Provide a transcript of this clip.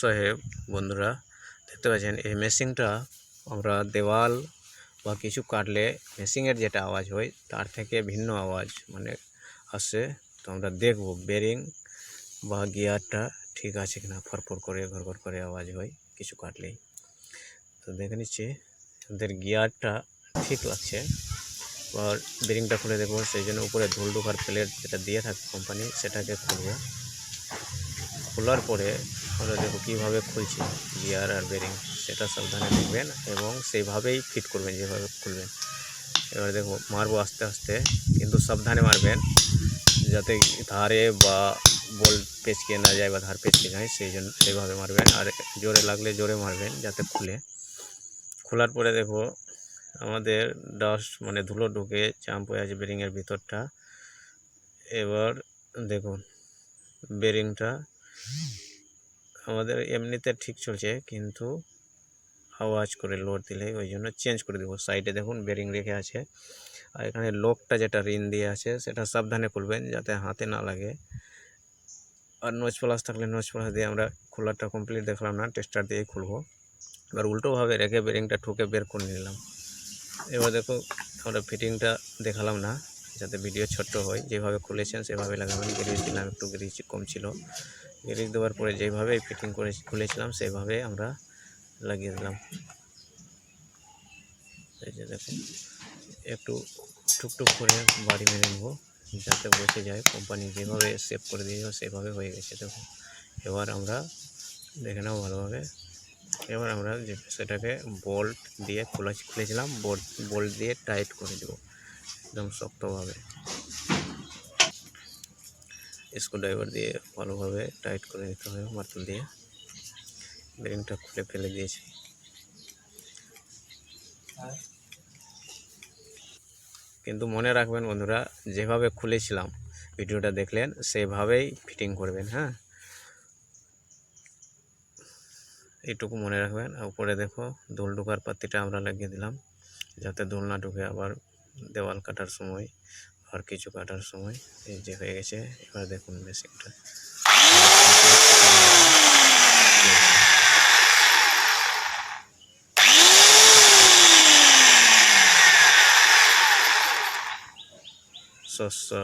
সাহেব বন্ধুরা, দেখতে পাচ্ছেন এই মেশিনটা আমরা দেওয়াল বা কিছু কাটলে মেশিনের যেটা আওয়াজ হয় তার থেকে ভিন্ন আওয়াজ মানে আসে। তো আমরা দেখব বেরিং বা গিয়ারটা ঠিক আছে কিনা, ফরফর করে ঘর ঘর করে আওয়াজ হয় কিছু কাটলেই। তো দেখে নিচ্ছি, আমাদের গিয়ারটা ঠিক লাগছে। আর বেরিংটা খুলে দেখব, সেই জন্য উপরে ধুল ঢোকার প্লেট যেটা দিয়ে থাকে কোম্পানি সেটাকে খুলবো। খোলার পরে আমরা দেখো কীভাবে খুলছি, গিয়ার আর বেরিং, সেটা সাবধানে দেখবেন এবং সেইভাবেই ফিট করবেন, যেভাবে খুলবেন। এবার দেখো মারবো আস্তে আস্তে, কিন্তু সাবধানে মারবেন, যাতে ধারে বা বল পেঁচকে না যায় বা ধার পেঁচকে যায়, সেই জন্য সেইভাবে মারবেন। আর জোরে লাগলে জোরে মারবেন, যাতে খুলে। খোলার পরে দেখো আমাদের ডাস্ট মানে ধুলো ঢুকে চাম্প হয়ে আছে বেরিংয়ের ভিতরটা। এবার দেখুন, বেরিংটা আমাদের এমনিতে ঠিক চলছে, কিন্তু আওয়াজ করে লোড দিলে ওই জন্য চেঞ্জ করে দেবো। সাইডে দেখুন বেরিং রেখে আছে, আর এখানে লোকটা যেটা রিন দিয়ে আছে, সেটা সাবধানে খুলবেন যাতে হাতে না লাগে। আর নোচ প্লাস থাকলে নোচ প্লাস দিয়ে আমরা খোলাটা কমপ্লিট দেখলাম না টেস্টার দিয়ে খুলবো। এবার উল্টোভাবে রেখে বেরিংটা ঠুকে বের করে নিলাম। এবার দেখো, আমরা ফিটিংটা দেখালাম না, যাতে ভিডিও ছোট্ট হয়। যেভাবে খুলেছেন সেভাবে লাগাবেন গ্রিজ দিলাম, একটু গ্রিজ কম ছিল। গ্রিজ দেওয়ার পরে যেভাবে ফিটিং করে খুলেছিলাম, সেভাবে আমরা লাগিয়ে দিলাম। এই যে দেখুন একটু টুকটুক করে বাড়ি মেরে নেব, যাতে বসে যায়। কোম্পানি যেভাবে সেভ করে দিয়েছিল সেভাবে হয়ে গেছে দেখুন এবার আমরা দেখে নেব ভালোভাবে। এবার আমরা যে সেটাকে বোল্ট দিয়ে খোলা, খুলেছিলাম বোল্ট বোল্ট দিয়ে টাইট করে দেবো, একদম শক্তভাবে। স্ক্রুড্রাইভার দিয়ে ভালোভাবে টাইট করে দিতে হবে মার্তুল দিয়ে। বেরিংটা খুলে ফেলে দিয়েছি। কিন্তু মনে রাখবেন বন্ধুরা, যেভাবে খুলেছিলাম, ভিডিওটা দেখলেন, সেভাবেই ফিটিং করবেন হ্যাঁ? এইটুকু মনে রাখবেন। উপরে দেখো, দোল ঢোকার পাত্তিটা আমরা লাগিয়ে দিলাম, যাতে দোল না ঢুকে আবার দেওয়াল কাটার সময় আর কিছু কাটার সময় এই যে হয়ে গেছে এবার দেখুন মেশিনটা সস্তা